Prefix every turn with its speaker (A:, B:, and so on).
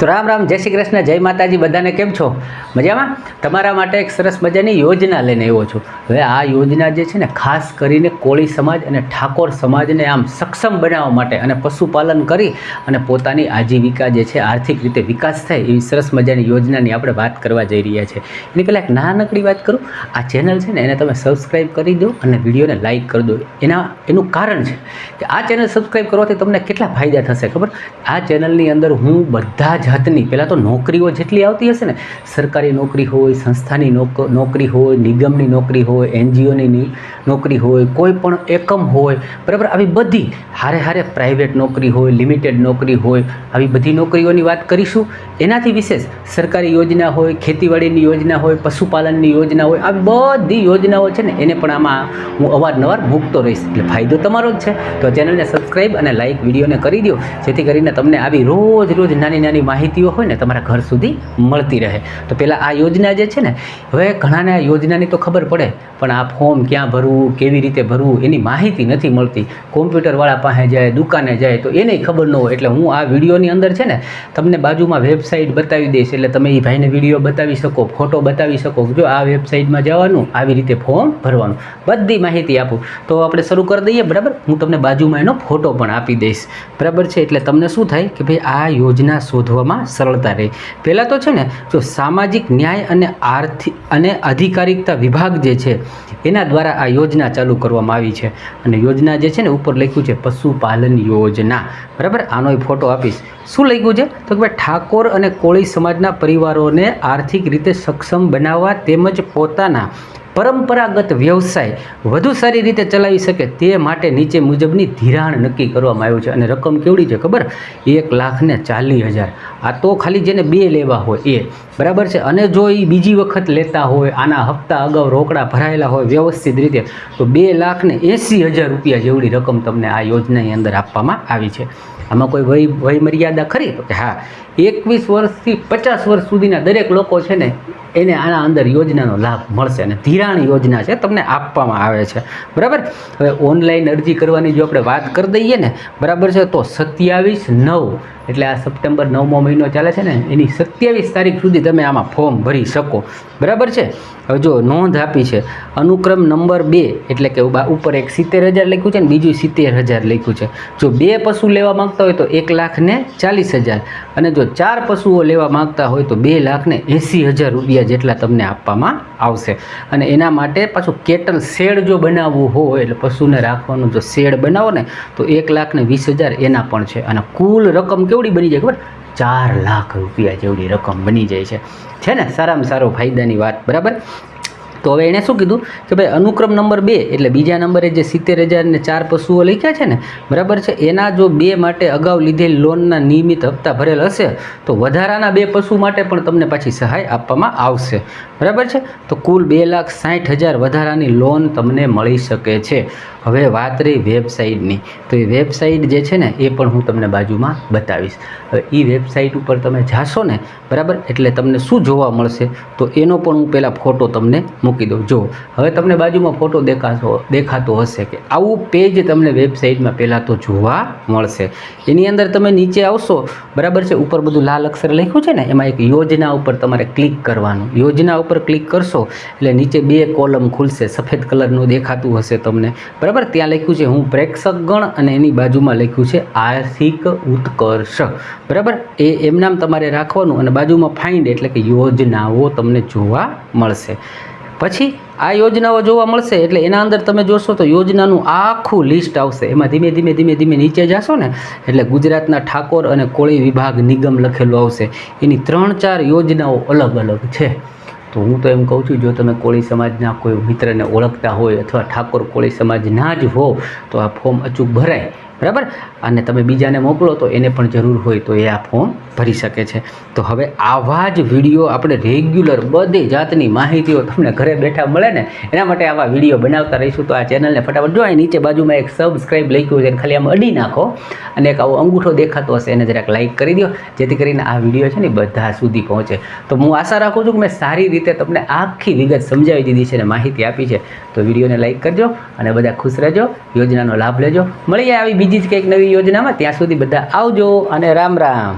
A: તો રામ રામ, જય શ્રી કૃષ્ણ, જય માતાજી, બધાને કેમ છો? મજામાં? તમારા માટે એક સરસ મજાની યોજના લઈને આવ્યો છું. હવે આ યોજના જે છે ને, ખાસ કરીને કોળી સમાજ અને ઠાકોર સમાજને આમ સક્ષમ બનાવવા માટે અને પશુપાલન કરી અને પોતાની આજીવિકા જે છે, આર્થિક રીતે વિકાસ થાય એવી સરસ મજાની યોજનાની આપણે વાત કરવા જઈ રહ્યા છે. એની પહેલાં એક નાનકડી વાત કરું. આ ચેનલ છે ને, એને તમે સબસ્ક્રાઈબ કરી દો અને વિડીયોને લાઇક કરી દો. એના, એનું કારણ છે કે આ ચેનલ સબસ્ક્રાઈબ કરવાથી તમને કેટલા ફાયદા થશે, ખબર? આ ચેનલની અંદર હું બધા જાતની. પહેલાં તો નોકરીઓ જેટલી આવતી હશે ને, સરકારી નોકરી હોય, સંસ્થાની નોક, નોકરી હોય, નિગમની નોકરી હોય, એનજીઓની નોકરી હોય, કોઈ પણ એકમ હોય, બરાબર, આવી બધી હારે હારે પ્રાઇવેટ નોકરી હોય લિમિટેડ નોકરી હોય, આવી બધી નોકરીઓની વાત કરીશું. એનાથી વિશેષ સરકારી યોજના હોય, ખેતીવાડીની યોજના હોય, પશુપાલનની યોજના હોય, આવી બધી યોજનાઓ છે ને, એને પણ આમાં હું અવારનવાર મૂકતો રહીશ. એટલે ફાયદો તમારો જ છે. તો ચેનલને સબસ્ક્રાઈબ અને લાઇક વિડીયોને કરી દો જેથી કરીને તમને આવી રોજ રોજ નાની નાની માહિતીઓ હોય ને, તમારા ઘર સુધી મળતી રહે. તો પહેલાં આ યોજના જે છે ને, હવે ઘણાને આ યોજનાની તો ખબર પડે, પણ આ ફોર્મ ક્યાં ભરવું, કેવી રીતે ભરવું, એની માહિતી નથી મળતી. કોમ્પ્યુટરવાળા પાસે જાય, દુકાને જાય, તો એને ખબર ન હોય. એટલે હું આ વિડીયોની અંદર છે ને, તમને બાજુમાં વેબસાઇટ બતાવી દઈશ એટલે તમે એ ભાઈને વીડિયો બતાવી શકો ફોટો બતાવી શકો જો આ વેબસાઇટમાં જવાનું, આવી રીતે ફોર્મ ભરવાનું. બધી માહિતી આપું. તો આપણે શરૂ કરી દઈએ, બરાબર? હું તમને બાજુમાં એનો ફોટો પણ આપી દઈશ. બરાબર છે? એટલે તમને શું થાય કે ભાઈ આ યોજના શોધવામાં સરળતા રહે. પહેલાં તો છે ને, જો સામાજિક ન્યાય અને આર્થિક અને અધિકારિકતા વિભાગ જે છે, એના દ્વારા આ યોજના ચાલુ કરવામાં આવી છે. અને યોજના જે છે ને, ઉપર લખ્યું છે, પશુપાલન યોજના. બરાબર? આનો ફોટો આપીશ. શું લખ્યું છે? તો કે ભાઈ, ઠાકોર અને કોળી સમાજના પરિવારોને આર્થિક રીતે સક્ષમ બનાવવા તેમજ પોતાના પરંપરાગત વ્યવસાય વધુ સારી રીતે ચલાવી શકે તે માટે નીચે મુજબની ધિરાણ નક્કી કરવામાં આવ્યું છે. અને રકમ કેવડી છે ખબર? એક લાખ ને ચાલીસ હજાર. આ તો ખાલી જેને બે લેવા હોય એ. બરાબર છે? અને જો એ બીજી વખત લેતા હોય, આના હપ્તા અગાઉ રોકડા ભરાયેલા હોય વ્યવસ્થિત રીતે, તો બે લાખ ને એંસી હજાર રૂપિયા જેવડી રકમ તમને આ યોજનાની અંદર આપવામાં આવી છે. આમાં કોઈ વય વય મર્યાદા ખરી? તો કે હા, એકવીસ વર્ષથી પચાસ વર્ષ સુધીના દરેક લોકો છે ને, એને આના અંદર યોજનાનો લાભ મળશે અને ધિરાણ યોજના છે તમને આપવામાં આવે છે. બરાબર? હવે ઓનલાઈન અરજી કરવાની જો આપણે વાત કરી દઈએ ને, બરાબર છે? તો સત્યાવીસ નવ એટલે આ સપ્ટેમ્બર નવમો મહિનો ચાલે છે ને, એની સત્યાવીસ તારીખ સુધી તમે આમાં ફોર્મ ભરી શકો. બરાબર છે? હવે જો નોંધ આપી છે, અનુક્રમ નંબર બે, એટલે કે ઉપર એક સિત્તેર હજાર લખ્યું છે ને, બીજું સિત્તેર હજાર લખ્યું છે. જો બે પશુ લેવા માંગતા હોય તો એક લાખ ને ચાલીસ હજાર, અને જો ચાર પશુઓ લેવા માંગતા હોય તો બે લાખ ને એંસી હજાર રૂપિયા જેટલા તમને આપવામાં આવશે. અને એના માટે પાછું કેટલ શેડ જો બનાવવું હોય, એટલે પશુને રાખવાનું જો શેડ બનાવો ને, તો એક લાખ ને વીસ હજાર એના પણ છે. અને કુલ રકમ કેવડી બની જાય ખબર? ચાર લાખ રૂપિયા જેવડી રકમ બની જાય છે. છે ને? સારામાં સારો ફાયદાની વાત, બરાબર? તો હવે એણે શું કીધું? કે ભાઈ, અનુક્રમ નંબર બે, એટલે બીજા નંબરે જે સિત્તેર હજાર ને ચાર પશુઓ લખ્યા છે ને, બરાબર છે? એના જો બે માટે અગાઉ લીધેલ લોનના નિયમિત હપ્તા ભરેલ હશે, તો વધારાના બે પશુ માટે પણ તમને પાછી સહાય આપવામાં આવશે. બરાબર છે? તો કુલ બે લાખ સાઠ હજાર વધારાની લોન તમને મળી શકે છે. હવે વાત રહી વેબસાઇટની. તો એ વેબસાઇટ જે છે ને, એ પણ હું તમને બાજુમાં બતાવીશ. હવે એ વેબસાઇટ ઉપર તમે જાશો ને, બરાબર? એટલે તમને શું જોવા મળશે, તો એનો પણ હું પહેલાં ફોટો તમને મૂકી દઉં. જો હવે તમને બાજુમાં ફોટો દેખાશો, દેખાતો હશે કે આવું પેજ તમને વેબસાઇટમાં પહેલાં તો જોવા મળશે. એની અંદર તમે નીચે આવશો, બરાબર છે? ઉપર બધું લાલ અક્ષર લખ્યું છે ને, એમાં એક યોજના ઉપર તમારે ક્લિક કરવાનું. યોજના ઉપર ક્લિક કરશો, એટલે નીચે બે કોલમ ખુલશે, સફેદ કલરનું દેખાતું હશે તમને, બરાબર? ત્યાં લખ્યું છે, હું પ્રેક્ષક ગણ અને એની બાજુમાં લખ્યું છે આર્થિક ઉત્કર્ષ. બરાબર? એ એમ નામ તમારે રાખવાનું અને બાજુમાં ફાઇન્ડ એટલે કે યોજનાઓ તમને જોવા મળશે. પછી આ યોજનાઓ જોવા મળશે એટલે એના અંદર તમે જોશો તો યોજનાનું આખું લિસ્ટ આવશે. એમાં ધીમે ધીમે ધીમે ધીમે નીચે જશો ને, એટલે ગુજરાતના ઠાકોર અને કોળી વિભાગ નિગમ લખેલું આવશે. એની ત્રણ ચાર યોજનાઓ અલગ અલગ છે. તો હું તો એમ કહું છું, જો તમે કોળી સમાજના કોઈ મિત્રને ઓળખતા હોય અથવા ઠાકોર કોળી સમાજના જ હો, તો આ ફોર્મ અચૂક ભરાય. બરાબર? અને તમે બીજાને મોકલો તો એને પણ જરૂર હોય તો એ આ ફોર્મ ભરી શકે છે. તો હવે આવા જ વીડિયો આપણે રેગ્યુલર બધી જાતની માહિતીઓ તમને ઘરે બેઠા મળે ને, એના માટે આવા વીડિયો બનાવતા રહીશું તો આ ચેનલને ફટાફટ જો નીચે બાજુમાં એક સબસ્ક્રાઇબ લખ્યું છે ખાલી આમ અડી નાખો અને એક આવો અંગૂઠો દેખાતો હશે, એને જરાક લાઇક કરી દો જેથી કરીને આ વીડિયો છે ને બધા સુધી પહોંચે. તો હું આશા રાખું છું કે મેં સારી રીતે તમને આખી વિગત સમજાવી દીધી છે અને માહિતી આપી છે. તો વિડીયોને લાઇક કરજો અને બધા ખુશ રહેજો, યોજનાનો લાભ લેજો. મળીએ આવી બીજી જ કંઈક નવી યોજનામાં ત્યાં સુધી બધા આવજો અને રામ રામ.